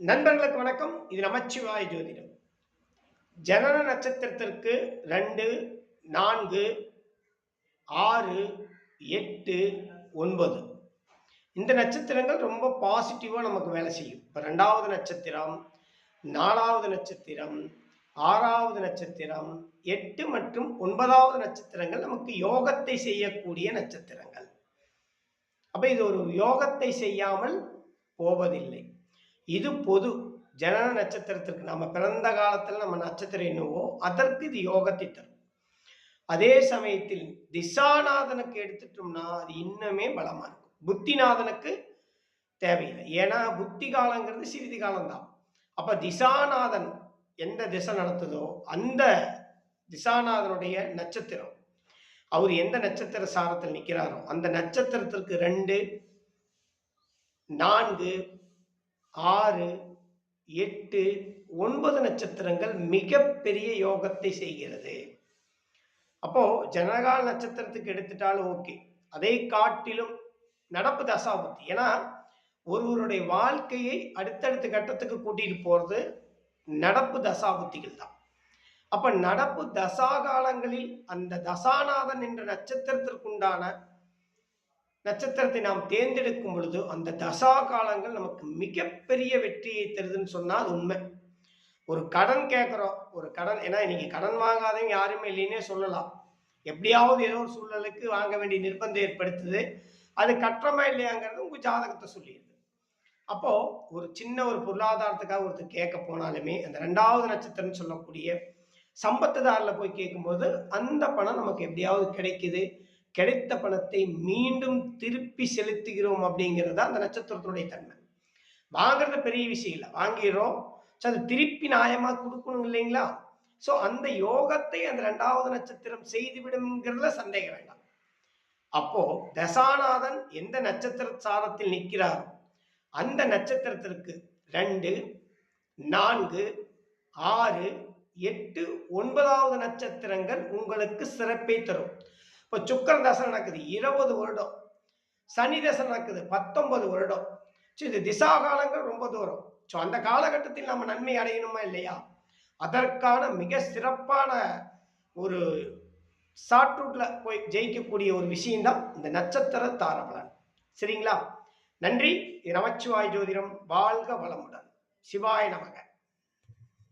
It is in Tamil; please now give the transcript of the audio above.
நண்பர்களுக்கு வணக்கம். இது நமச்சிவாய ஜோதிடம். ஜனன நட்சத்திரத்திற்கு ரெண்டு நான்கு ஆறு எட்டு ஒன்பது. இந்த நட்சத்திரங்கள் ரொம்ப பாசிட்டிவாக நமக்கு வேலை செய்யும். இப்போ ரெண்டாவது நட்சத்திரம் நாலாவது நட்சத்திரம் ஆறாவது நட்சத்திரம் எட்டு மற்றும் ஒன்பதாவது நட்சத்திரங்கள் நமக்கு யோகத்தை செய்யக்கூடிய நட்சத்திரங்கள். அப்போ இது ஒரு யோகத்தை செய்யாமல் போவதில்லை. இது பொது ஜனன நட்சத்திரத்திற்கு நம்ம பிறந்த காலத்தில் நம்ம நட்சத்திரம் என்னவோ அதற்கு இது யோகத்தை தரும். அதே சமயத்தில் திசாநாதனுக்கு எடுத்துட்டோம்னா அது இன்னுமே பலமா இருக்கும். புத்திநாதனுக்கு தேவையில்லை. ஏன்னா புத்தி காலங்கிறது சிறிது காலம்தான். அப்ப திசாநாதன் எந்த திசை நடத்துதோ அந்த திசாநாதனுடைய நட்சத்திரம் அவர் எந்த நட்சத்திர சாரத்தில் நிற்கிறாரோ அந்த நட்சத்திரத்திற்கு ரெண்டு நான்கு ஆறு எட்டு ஒன்பது நட்சத்திரங்கள் மிகப்பெரிய யோகத்தை செய்கிறது. அப்போ ஜனகால நட்சத்திரத்துக்கு எடுத்துட்டாலும் ஓகே. அதை காட்டிலும் நடப்பு தசாபுத்தி ஏன்னா ஒருவருடைய வாழ்க்கையை அடுத்தடுத்த கட்டத்துக்கு கூட்டிட்டு போறது நடப்பு தசாபுத்திகள் தான். அப்ப நடப்பு தசா காலங்களில் அந்த தசாநாதன் என்ற நட்சத்திரத்திற்குண்டான நட்சத்திரத்தை நாம் தேர்ந்தெடுக்கும் பொழுது அந்த தசா காலங்கள் நமக்கு மிகப்பெரிய வெற்றியை தருதுன்னு சொன்னால் அது உண்மை. ஒரு கடன் கேட்குறோம் ஒரு கடன் ஏன்னா இன்னைக்கு கடன் வாங்காதவங்க யாருமே இல்லைன்னே சொல்லலாம். எப்படியாவது ஏதோ ஒரு சூழ்நிலைக்கு வாங்க வேண்டிய நிர்பந்தம் ஏற்படுத்துது. அது கட்டுறமா இல்லையாங்கிறது உங்கள் ஜாதகத்தை சொல்லிடுது. அப்போது ஒரு சின்ன ஒரு பொருளாதாரத்துக்காக ஒருத்தர் கேட்க போனாலுமே அந்த ரெண்டாவது நட்சத்திரம்னு சொல்லக்கூடிய சம்பத்துதாரில் போய் கேட்கும்போது அந்த பணம் நமக்கு எப்படியாவது கிடைக்குது. கிடைத்த பணத்தை மீண்டும் திருப்பி செலுத்துகிறோம் அப்படிங்கிறது அந்த நட்சத்திரத்தினுடைய தன்மை. வாங்குறது பெரிய விஷயம் இல்லை. வாங்கிடுறோம். ஸோ அது திருப்பி நியாயமாக கொடுக்கணும் இல்லைங்களா? ஸோ அந்த யோகத்தை அந்த ரெண்டாவது நட்சத்திரம் செய்துவிடும்ங்கிறதுல சந்தேகம் வேண்டாம். அப்போ தசாநாதன் எந்த நட்சத்திர சாரத்தில் நிற்கிறாரோ அந்த நட்சத்திரத்திற்கு ரெண்டு நான்கு ஆறு எட்டு ஒன்பதாவது நட்சத்திரங்கள் உங்களுக்கு சிறப்பை தரும். இப்போ சுக்கர தசை நடக்குது இருபது வருடம். சனி தசை நடக்குது பத்தொன்பது வருடம். ஸோ இது திசா காலங்கள் ரொம்ப தூரம். ஸோ அந்த காலகட்டத்தில் நம்ம நன்மை அடையணுமா இல்லையா? அதற்கான மிக சிறப்பான ஒரு ஷார்ட் ரூட்ல போய் ஜெயிக்கக்கூடிய ஒரு விஷயம்தான் இந்த நட்சத்திர தாரபலன். சரிங்களா? நன்றி. நமச்சிவாய் ஜோதிடம். வாழ்க வளமுடன். சிவாய நமக.